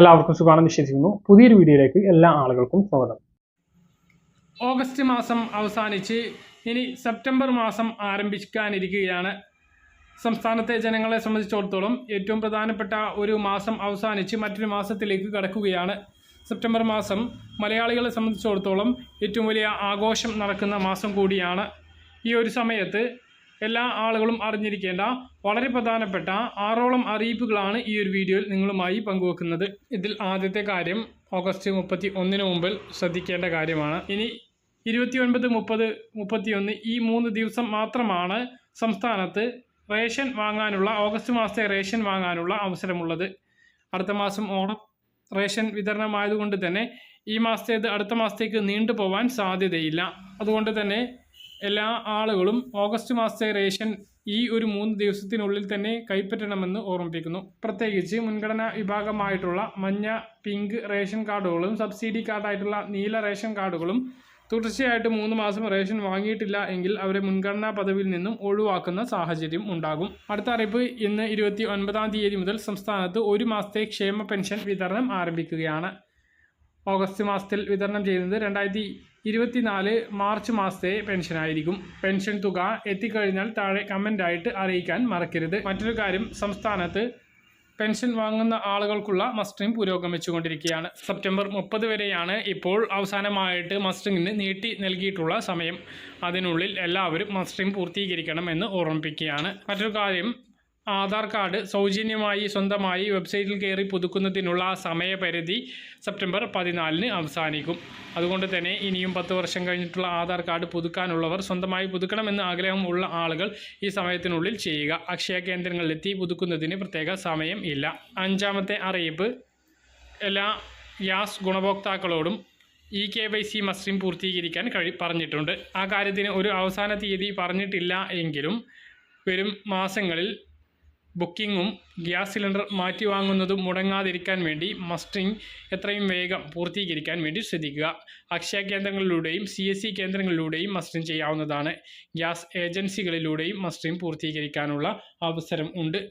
എല്ലാവർക്കും സുഖമാണെന്ന് വിശ്വസിക്കുന്നു. പുതിയൊരു വീഡിയോയിലേക്ക് എല്ലാ ആളുകൾക്കും സ്വാഗതം. ഓഗസ്റ്റ് മാസം അവസാനിച്ച് ഇനി സെപ്റ്റംബർ മാസം ആരംഭിക്കാനിരിക്കുകയാണ്. സംസ്ഥാനത്തെ ജനങ്ങളെ സംബന്ധിച്ചിടത്തോളം ഏറ്റവും പ്രധാനപ്പെട്ട ഒരു മാസം അവസാനിച്ച് മറ്റൊരു മാസത്തിലേക്ക് കടക്കുകയാണ്. സെപ്റ്റംബർ മാസം മലയാളികളെ സംബന്ധിച്ചിടത്തോളം ഏറ്റവും വലിയ ആഘോഷം നടക്കുന്ന മാസം കൂടിയാണ്. ഈ ഒരു സമയത്ത് എല്ലാ ആളുകളും അറിഞ്ഞിരിക്കേണ്ട വളരെ പ്രധാനപ്പെട്ട ആറോളം അറിയിപ്പുകളാണ് ഈ ഒരു വീഡിയോയിൽ നിങ്ങളുമായി പങ്കുവെക്കുന്നത്. ഇതിൽ ആദ്യത്തെ കാര്യം ഓഗസ്റ്റ് മുപ്പത്തി ഒന്നിന് മുമ്പിൽ ശ്രദ്ധിക്കേണ്ട കാര്യമാണ്. ഇനി ഇരുപത്തി ഒൻപത് മുപ്പത് മുപ്പത്തിയൊന്ന് ഈ മൂന്ന് ദിവസം മാത്രമാണ് സംസ്ഥാനത്ത് റേഷൻ വാങ്ങാനുള്ള ഓഗസ്റ്റ് മാസത്തെ റേഷൻ വാങ്ങാനുള്ള അവസരമുള്ളത്. അടുത്ത മാസം ഓണം റേഷൻ വിതരണമായതുകൊണ്ട് തന്നെ ഈ മാസത്തേത് അടുത്ത മാസത്തേക്ക് നീണ്ടു പോവാൻ സാധ്യതയില്ല. അതുകൊണ്ട് തന്നെ എല്ലാ ആളുകളും ഓഗസ്റ്റ് മാസത്തെ റേഷൻ ഈ ഒരു മൂന്ന് ദിവസത്തിനുള്ളിൽ തന്നെ കൈപ്പറ്റണമെന്ന് ഓർമ്മിപ്പിക്കുന്നു. പ്രത്യേകിച്ച് മുൻഗണനാ വിഭാഗമായിട്ടുള്ള മഞ്ഞ പിങ്ക് റേഷൻ കാർഡുകളും സബ്സിഡി കാർഡായിട്ടുള്ള നീല റേഷൻ കാർഡുകളും തുടർച്ചയായിട്ട് മൂന്ന് മാസം റേഷൻ വാങ്ങിയിട്ടില്ല എങ്കിൽ അവരെ മുൻഗണനാ പദവിയിൽ നിന്നും ഒഴിവാക്കുന്ന സാഹചര്യം ഉണ്ടാകും. അടുത്ത അറിയിപ്പ് ഇന്ന് ഇരുപത്തി ഒൻപതാം തീയതി മുതൽ സംസ്ഥാനത്ത് ഒരു മാസത്തെ ക്ഷേമ പെൻഷൻ വിതരണം ആരംഭിക്കുകയാണ്. ഓഗസ്റ്റ് മാസത്തിൽ വിതരണം ചെയ്യുന്നത് രണ്ടായിരത്തി ഇരുപത്തിനാല് മാർച്ച് മാസത്തെ പെൻഷനായിരിക്കും. പെൻഷൻ തുക എത്തിക്കഴിഞ്ഞാൽ താഴെ കമന്റായിട്ട് അറിയിക്കാൻ മറക്കരുത്. മറ്റൊരു കാര്യം സംസ്ഥാനത്ത് പെൻഷൻ വാങ്ങുന്ന ആളുകൾക്കുള്ള മസ്റ്ററിംഗ് പുരോഗമിച്ചുകൊണ്ടിരിക്കുകയാണ് സെപ്റ്റംബർ മുപ്പത് വരെയാണ് ഇപ്പോൾ അവസാനമായിട്ട് മസ്റ്ററിങ്ങിന് നീട്ടി നൽകിയിട്ടുള്ള സമയം. അതിനുള്ളിൽ എല്ലാവരും മസ്റ്ററിംഗ് പൂർത്തീകരിക്കണം എന്ന് ഓർമ്മിപ്പിക്കുകയാണ്. മറ്റൊരു കാര്യം ആധാർ കാർഡ് സൗജന്യമായി സ്വന്തമായി വെബ്സൈറ്റിൽ കയറി പുതുക്കുന്നതിനുള്ള സമയപരിധി സെപ്റ്റംബർ പതിനാലിന് അവസാനിക്കും. അതുകൊണ്ട് തന്നെ ഇനിയും പത്ത് വർഷം കഴിഞ്ഞിട്ടുള്ള ആധാർ കാർഡ് പുതുക്കാനുള്ളവർ സ്വന്തമായി പുതുക്കണമെന്ന് ആഗ്രഹമുള്ള ആളുകൾ ഈ സമയത്തിനുള്ളിൽ ചെയ്യുക. അക്ഷയ കേന്ദ്രങ്ങളിലെത്തി പുതുക്കുന്നതിന് പ്രത്യേക സമയം ഇല്ല. അഞ്ചാമത്തെ അറിയിപ്പ്. എല്ലാ ഗ്യാസ് ഗുണഭോക്താക്കളോടും ഇ കെ വൈ സി മസ്റ്റിം പൂർത്തീകരിക്കാൻ കഴി പറഞ്ഞിട്ടുണ്ട്. ആ കാര്യത്തിന് ഒരു അവസാന തീയതി പറഞ്ഞിട്ടില്ല എങ്കിലും വരും മാസങ്ങളിൽ ബുക്കിങ്ങും ഗ്യാസ് സിലിണ്ടർ മാറ്റി വാങ്ങുന്നതും മുടങ്ങാതിരിക്കാൻ വേണ്ടി മസ്റ്ററിംഗ് എത്രയും വേഗം പൂർത്തീകരിക്കാൻ വേണ്ടി ശ്രദ്ധിക്കുക. അക്ഷയ കേന്ദ്രങ്ങളിലൂടെയും സി എസ് സി കേന്ദ്രങ്ങളിലൂടെയും മസ്റ്ററിംഗ് ചെയ്യാവുന്നതാണ്. ഗ്യാസ് ഏജൻസികളിലൂടെയും മസ്റ്ററിംഗ് പൂർത്തീകരിക്കാനുള്ള അവസരം ഉണ്ട്.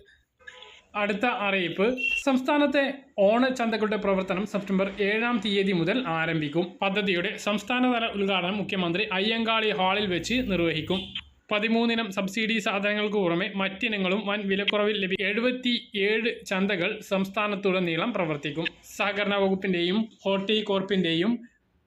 അടുത്ത അറിയിപ്പ്. സംസ്ഥാനത്തെ ഓണ ചന്തകളുടെ പ്രവർത്തനം സെപ്റ്റംബർ ഏഴാം തീയതി മുതൽ ആരംഭിക്കും. പദ്ധതിയുടെ സംസ്ഥാനതല ഉദ്ഘാടനം മുഖ്യമന്ത്രി അയ്യങ്കാളി ഹാളിൽ വെച്ച് നിർവഹിക്കും. പതിമൂന്നിനം സബ്സിഡി സാധനങ്ങൾക്ക് പുറമെ മറ്റിനങ്ങളും വൻ വിലക്കുറവിൽ ലഭിക്കും എഴുപത്തി ഏഴ് ചന്തകൾ സംസ്ഥാനത്തുടനീളം പ്രവർത്തിക്കും. സഹകരണ വകുപ്പിന്റെയും ഹോർട്ടികോർപ്പിന്റെയും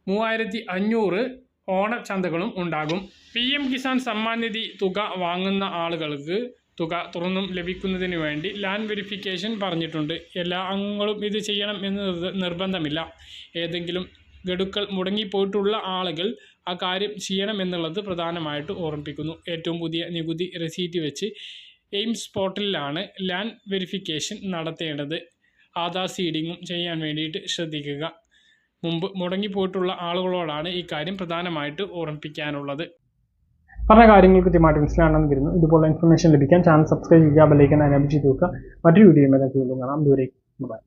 മൂവായിരത്തി അഞ്ഞൂറ് ഓണച്ചന്തകളും ഉണ്ടാകും. പി എം കിസാൻ സമ്മാൻ നിധി തുക വാങ്ങുന്ന ആളുകൾക്ക് തുക തുറന്നും ലഭിക്കുന്നതിന് വേണ്ടി ലാൻഡ് വെരിഫിക്കേഷൻ പറഞ്ഞിട്ടുണ്ട്. എല്ലാ അംഗങ്ങളും ഇത് ചെയ്യണം എന്ന് നിർബന്ധമില്ല. ഏതെങ്കിലും ഗഡുക്കൾ മുടങ്ങിപ്പോയിട്ടുള്ള ആളുകൾ ആ കാര്യം ചെയ്യണം എന്നുള്ളത് പ്രധാനമായിട്ട് ഓർമ്മിപ്പിക്കുന്നു. ഏറ്റവും പുതിയ നികുതി റെസീറ്റ് വെച്ച് എയിംസ് പോർട്ടലിലാണ് ലാൻഡ് വെരിഫിക്കേഷൻ നടത്തേണ്ടത്. ആധാർ സീഡിങ്ങും ചെയ്യാൻ വേണ്ടിയിട്ട് ശ്രദ്ധിക്കുക. മുമ്പ് മുടങ്ങിപ്പോയിട്ടുള്ള ആളുകളോടാണ് ഈ കാര്യം പ്രധാനമായിട്ട് ഓർമ്മിപ്പിക്കാനുള്ളത്. പറഞ്ഞ കാര്യങ്ങൾ കൃത്യമായിട്ട് മനസ്സിലാണെന്ന് വരുന്നു ഇതുപോലെ ഇൻഫർമേഷൻ ലഭിക്കാൻ ചാനൽ സബ്സ്ക്രൈബ് ചെയ്യുക ബെല്ലൈക്കൻ എനേബിൾ നോക്കുക മറ്റൊരു വീഡിയോ കാണാം. ദൂരേക്ക് ബൈ